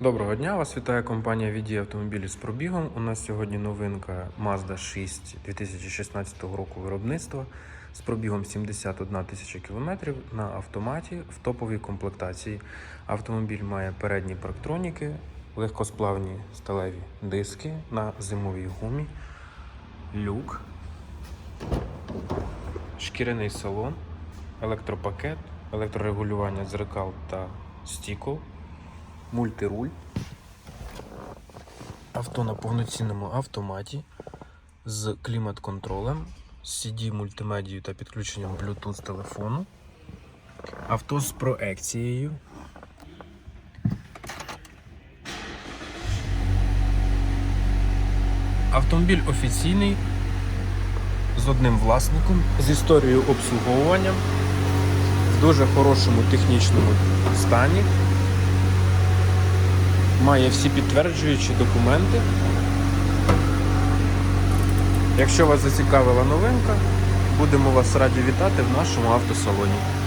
Доброго дня, вас вітає компанія VD автомобілі з пробігом. У нас сьогодні новинка Mazda 6 2016 року виробництва з пробігом 71 тисяча кілометрів на автоматі в топовій комплектації. Автомобіль має передні парктроніки, легкосплавні сталеві диски на зимовій гумі, люк, шкіряний салон, електропакет, електрорегулювання дзеркал та стікол мультируль. Авто на повноцінному автоматі з клімат-контролем, з CD мультимедією та підключенням Bluetooth телефону. Авто з проекцією. Автомобіль офіційний з одним власником, з історією обслуговування в дуже хорошому технічному стані має всі підтверджуючі документи. Якщо вас зацікавила новинка, будемо вас раді вітати в нашому автосалоні.